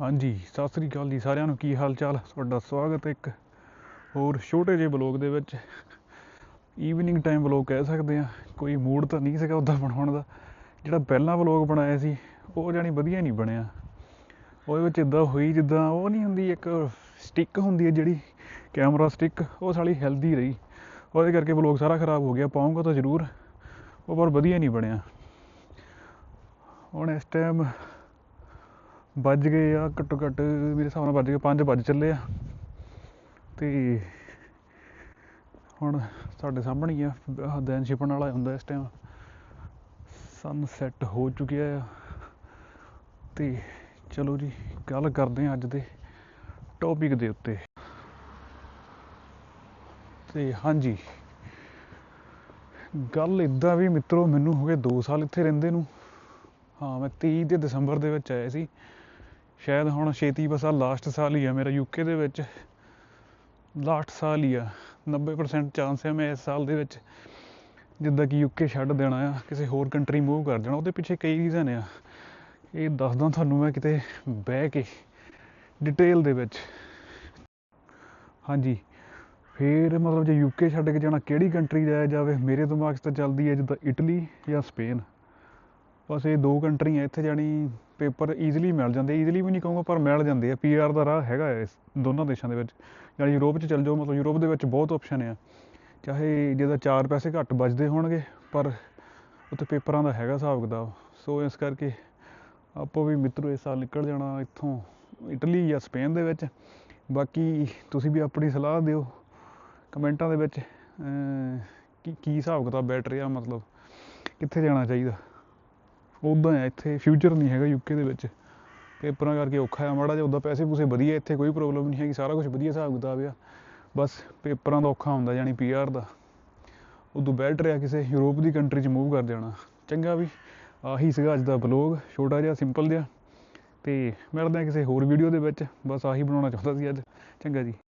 ਹਾਂਜੀ, ਸਤਿ ਸ੍ਰੀ ਅਕਾਲ ਜੀ ਸਾਰਿਆਂ ਨੂੰ। ਕੀ ਹਾਲ ਚਾਲ ਤੁਹਾਡਾ ਸਵਾਗਤ ਹੈ ਇੱਕ ਹੋਰ ਛੋਟੇ ਜਿਹੇ ਬਲੌਗ ਦੇ ਵਿੱਚ। ਈਵਨਿੰਗ ਟਾਈਮ ਬਲੌਗ ਕਹਿ ਸਕਦੇ ਆ ਕੋਈ ਮੂਡ ਤਾਂ ਨਹੀਂ ਸੀਗਾ ਉੱਦਾਂ ਬਣਾਉਣ ਦਾ। ਜਿਹੜਾ ਪਹਿਲਾਂ ਬਲੌਗ ਬਣਾਇਆ ਸੀ, ਉਹ ਜਾਣੀ ਵਧੀਆ ਨਹੀਂ ਬਣਿਆ। ਉਹਦੇ ਵਿੱਚ ਇਦਾਂ ਹੋਈ ਜਿੱਦਾਂ ਉਹ ਨਹੀਂ ਹੁੰਦੀ, ਇੱਕ ਸਟਿੱਕ ਹੁੰਦੀ ਹੈ ਜਿਹੜੀ ਕੈਮਰਾ ਸਟਿੱਕ ਉਹ ਸਾਲੀ ਹੈਲਦੀ ਰਹੀ। ਉਹਦੇ ਕਰਕੇ ਬਲੌਗ ਸਾਰਾ ਖਰਾਬ ਹੋ ਗਿਆ, ਪਾਉਂਗਾ ਤਾਂ ਜ਼ਰੂਰ। ਉਹ ਪਰ ਵਧੀਆ ਨਹੀਂ ਬਣਿਆ। ਹੁਣ ਇਸ ਟਾਈਮ ਵੱਜ ਗਏ ਆ, ਘੱਟੋ ਘੱਟ ਮੇਰੇ ਹਿਸਾਬ ਨਾਲ ਵੱਜ ਗਏ 5 ਵੱਜ ਚੱਲੇ ਆ। ਤੇ ਹੁਣ ਸਾਡੇ ਸਾਹਮਣੇ ਹੀ ਆ ਆਹ ਛਿਪਣ ਵਾਲਾ ਹੁੰਦਾ ਇਸ ਟਾਈਮ ਸਨ ਹੋ ਚੁੱਕਿਆ ਆ। ਤੇ ਚਲੋ ਜੀ, ਗੱਲ ਕਰਦੇ ਆ ਅੱਜ ਦੇ ਟੌਪਿਕ ਦੇ ਉੱਤੇ। ਤੇ ਹਾਂਜੀ, ਗੱਲ ਇਦਾਂ ਵੀ ਮਿੱਤਰੋ, ਮੈਨੂੰ ਹੋ ਗਏ 2 ਸਾਲ ਇੱਥੇ ਰਹਿੰਦੇ ਨੂੰ। ਹਾਂ, ਮੈਂ 23 ਦੇ ਦਸੰਬਰ ਦੇ ਵਿੱਚ ਆਇਆ ਸੀ। ਸ਼ਾਇਦ ਹੁਣ ਛੇਤੀ ਬਸ ਆ ਲਾਸਟ ਸਾਲ ਹੀ ਆ ਮੇਰਾ ਯੂਕੇ ਦੇ ਵਿੱਚ। ਲਾਸਟ ਸਾਲ ਹੀ ਆ। 90% ਚਾਂਸ ਹੈ ਮੈਂ ਇਸ ਸਾਲ ਦੇ ਵਿੱਚ। ਜਿੱਦਾਂ ਕਿ ਯੂਕੇ ਛੱਡ ਦੇਣਾ ਆ, ਕਿਸੇ ਹੋਰ ਕੰਟਰੀ ਮੂਵ ਕਰ ਦੇਣਾ, ਉਹਦੇ ਪਿੱਛੇ ਕਈ ਰੀਜ਼ਨ ਆ। ਇਹ ਦੱਸਦਾ ਤੁਹਾਨੂੰ ਮੈਂ ਕਿਤੇ ਬਹਿ ਕੇ ਡਿਟੇਲ ਦੇ ਵਿੱਚ। ਹਾਂਜੀ, ਫਿਰ ਮਤਲਬ ਜੇ ਯੂਕੇ ਛੱਡ ਕੇ ਜਾਣਾ, ਕਿਹੜੀ ਕੰਟਰੀ ਜਾਇਆ ਜਾਵੇ? ਮੇਰੇ ਦਿਮਾਗ 'ਚ ਤਾਂ ਚੱਲਦੀ ਹੈ ਜਿੱਦਾਂ ਇਟਲੀ ਜਾਂ ਸਪੇਨ ਬਸ ਇਹ ਦੋ ਕੰਟਰੀਆਂ ਇੱਥੇ ਜਾਣੀ ਪੇਪਰ ਈਜ਼ੀਲੀ ਮਿਲ ਜਾਂਦੇ ਈਜ਼ੀਲੀ ਵੀ ਨਹੀਂ ਕਹੂੰਗਾ, ਪਰ ਮਿਲ ਜਾਂਦੇ ਆ। ਪੀਆਰ ਦਾ ਰਾਹ ਹੈਗਾ ਹੈ ਇਸ ਦੋਨਾਂ ਦੇਸ਼ਾਂ ਦੇ ਵਿੱਚ। ਜਾਣੀ ਯੂਰਪ 'ਚ ਚੱਲ ਜਾਓ, ਮਤਲਬ ਯੂਰਪ ਦੇ ਵਿੱਚ ਬਹੁਤ ਆਪਸ਼ਨ ਆ। ਚਾਹੇ ਜਿਹਦਾ ਚਾਰ ਪੈਸੇ ਘੱਟ ਬਚਦੇ ਹੋਣਗੇ, ਪਰ ਉੱਥੇ ਪੇਪਰਾਂ ਦਾ ਹੈਗਾ ਹਿਸਾਬ ਕਿਤਾਬ। ਸੋ ਇਸ ਕਰਕੇ ਆਪੋ ਵੀ ਮਿੱਤਰੋ ਇਸ ਸਾਲ ਨਿਕਲ ਜਾਣਾ ਇੱਥੋਂ ਇਟਲੀ ਜਾਂ ਸਪੇਨ ਦੇ ਵਿੱਚ। ਬਾਕੀ ਤੁਸੀਂ ਵੀ ਆਪਣੀ ਸਲਾਹ ਦਿਓ ਕਮੈਂਟਾਂ ਦੇ ਵਿੱਚ ਅਮ ਕੀ ਕੀ ਹਿਸਾਬ ਕਿਤਾਬ ਬੈਟਰ ਆ, ਮਤਲਬ ਕਿੱਥੇ ਜਾਣਾ ਚਾਹੀਦਾ। ਉੱਦਾਂ ਆ ਇੱਥੇ ਫਿਊਚਰ ਨਹੀਂ ਹੈਗਾ ਯੂਕੇ ਦੇ ਵਿੱਚ। ਪੇਪਰਾਂ ਕਰਕੇ ਔਖਾ ਆ ਮਾੜਾ ਜਿਹਾ ਉੱਦਾਂ ਪੈਸੇ ਪੂਸੇ ਵਧੀਆ, ਇੱਥੇ ਕੋਈ ਪ੍ਰੋਬਲਮ ਨਹੀਂ ਹੈਗੀ, ਸਾਰਾ ਕੁਝ ਵਧੀਆ ਹਿਸਾਬ ਕਿਤਾਬ ਆ। ਬਸ ਪੇਪਰਾਂ ਦਾ ਔਖਾ ਹੁੰਦਾ ਜਾਣੀ ਪੀਆਰ ਦਾ। ਉਦੋਂ ਬੈਲਟ ਆ ਕਿਸੇ ਯੂਰਪ ਦੀ ਕੰਟਰੀ 'ਚ ਮੂਵ ਕਰ ਜਾਣਾ। ਚੰਗਾ ਵੀ, ਆਹੀ ਸੀਗਾ ਅੱਜ ਦਾ ਬਲੌਗ ਛੋਟਾ ਜਿਹਾ ਸਿੰਪਲ ਜਿਹਾ। ਤੇ ਮਿਲਦੇ ਆ ਕਿਸੇ ਹੋਰ ਵੀਡੀਓ ਦੇ ਵਿੱਚ। ਬਸ ਆਹੀ ਬਣਾਉਣਾ ਚਾਹੁੰਦਾ ਸੀ ਅੱਜ। ਚੰਗਾ ਜੀ।